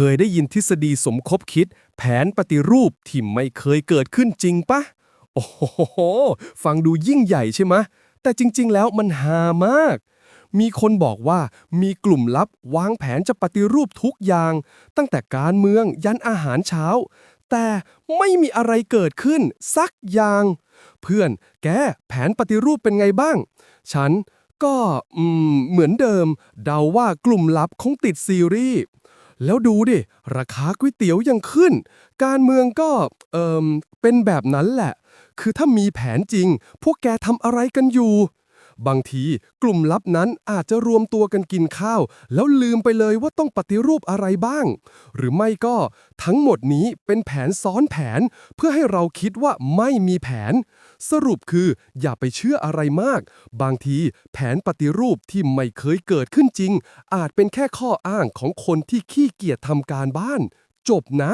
เคยได้ยินทฤษฎีสมคบคิด แผนปฏิรูปที่ไม่เคยเกิดขึ้นจริงปะโอ้โห ฟังดูยิ่งใหญ่ใช่ไหมแต่จริง ๆ แล้วมันฮามาก มีคนบอกว่ามีกลุ่มลับวางแผนจะปฏิรูปทุกอย่าง ตั้งแต่การเมืองยันอาหารเช้า แต่ไม่มีอะไรเกิดขึ้น สักอย่าง เพื่อนแกแผนปฏิรูปเป็นไงบ้าง ฉันก็อืมเหมือนเดิม เดาว่ากลุ่มลับคงติดซีรีส์ แล้วดูดิ ราคาก๋วยเตี๋ยวยังขึ้น การเมืองก็เอ่อเป็นแบบนั้นแหละ คือถ้ามีแผนจริง พวกแกทำอะไรกันอยู่ บางทีกลุ่มลับนั้นอาจจะรวมตัวกันกินข้าว แล้วลืมไปเลยว่าต้องปฏิรูปอะไรบ้าง หรือไม่ก็ทั้งหมดนี้เป็นแผนซ้อนแผน เพื่อให้เราคิดว่าไม่มีแผน สรุปคืออย่าไปเชื่ออะไรมาก บางทีแผนปฏิรูปที่ไม่เคยเกิดขึ้นจริง อาจเป็นแค่ข้ออ้างของคนที่ขี้เกียจทำการบ้าน จบนะ